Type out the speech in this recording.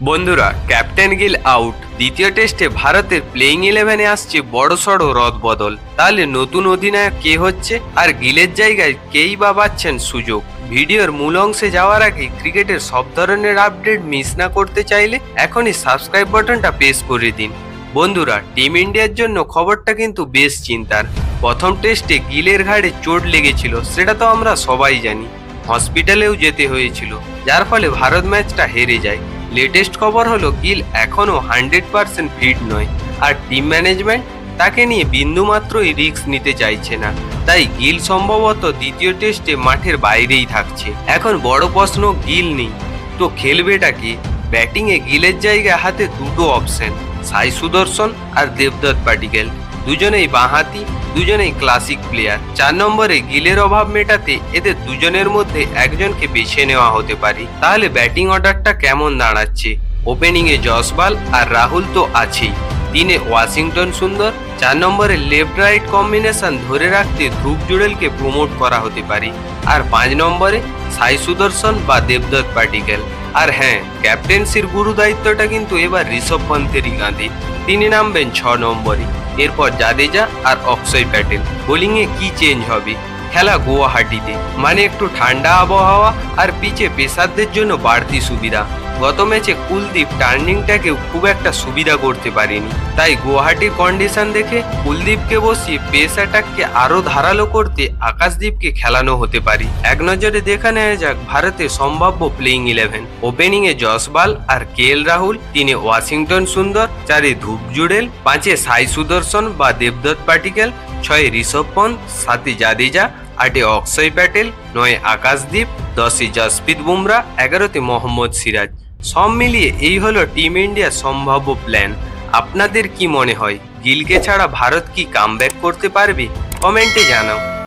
বন্ধুরা, captain Gill out দ্বিতীয় টেস্টে ভারতের প্লেইং ইলেভেনে আসছে বড়সড় রদ বদল। তাহলে নতুন অধিনায়ক কে হচ্ছে আর গিলের জায়গায় কেই বা পাচ্ছেন সুযোগ? ভিডিওর মূল অংশে যাওয়ার আগে ক্রিকেটের সব ধরনের আপডেট মিস না করতে চাইলে এখনই সাবস্ক্রাইব বাটনটা প্রেস করে দিন। বন্ধুরা টিম ইন্ডিয়ার জন্য খবরটা কিন্তু বেশ চিন্তার। প্রথম টেস্টে গিলের ঘাড়ে চোট লেগেছিল, সেটা তো আমরা সবাই জানি। হসপিটালেও যেতে হয়েছিল, যার ফলে ভারত ম্যাচটা হেরে যায়। লেটেস্ট খবর হলো গিল এখনও হান্ড্রেড পার্সেন্ট ফিট নয়। আর টিম ম্যানেজমেন্ট তাকে নিয়ে বিন্দুমাত্রই রিস্ক নিতে চাইছে না। তাই গিল সম্ভবত দ্বিতীয় টেস্টে মাঠের বাইরেই থাকছে। এখন বড় প্রশ্ন গিল নেই। তো খেলবেটা কি? ব্যাটিংয়ে গিলের জায়গায় হাতে দুটো অপশন, সাই সুদর্শন আর দেবদত্ত পাটিকেল দুজনেই বাঁহাতি, দুজনেই ক্লাসিক প্লেয়ার চার নম্বরে গিলের অভাব মেটাতে এদের দুজনের মধ্যে একজনকে বেছে নেওয়া হতে পারে। তাহলে ব্যাটিং অর্ডারটা কেমন দাঁড়াচ্ছে? ওপেনিংয়ে জসবাল আর রাহুল তো আছেই। তিনে ওয়াশিংটন সুন্দর। চার নম্বরে লেফট রাইট কম্বিনেশন ধরে রাখতে ধ্রুব জুড়েলকে প্রমোট করা হতে পারে। আর পাঁচ নম্বরে সাই সুদর্শন বা দেবদত্ত পাটিকেল আর হ্যাঁ ক্যাপ্টেন্সির গুরু দায়িত্বটা কিন্তু এবার ঋষভ পন্থেরই কাঁধে। তিনি নামবেন ছ নম্বরে। এরপর জাদেজা আর অক্ষয় প্যাটেল। বোলিংয়ে কি চেঞ্জ হবে? খেলা গুয়াহাটিতে। মানে একটু ঠান্ডা আবহাওয়া আর পিচে পেশারদের জন্য বাড়তি সুবিধা। গত ম্যাচে কুলদীপ টার্নিংটাকেও খুব একটা সুবিধা করতে পারেনি। তাই গুয়াহাটির কন্ডিশন দেখে কুলদীপকে বসিয়ে পেস অ্যাটাককে আরও ধারালো করতে আকাশদীপকে খেলানো হতে পারে। এক নজরে দেখা নেওয়া যাক ভারতের সম্ভাব্য প্লেইং ইলেভেন ওপেনিং এ জসবাল আর কে এল রাহুল, তিনে ওয়াশিংটন সুন্দর, চারে ধূপ জুড়েল, পাঁচে সাই সুদর্শন বা দেবদত্ত পাটিকেল, ছয়ে ঋষভ পন্থ, সাতে জাদেজা, আটে অক্ষয় প্যাটেল, নয় আকাশদীপ, দশে জসপ্রীত বুমরা, এগারোতে মোহাম্মদ সিরাজ। সব মিলিয়ে এই হলো টিম ইন্ডিয়ার সম্ভাব্য প্ল্যান। আপনাদের কি মনে হয়? গিলকে ছাড়া ভারত কি কামব্যাক করতে পারবে? কমেন্টে জানাও।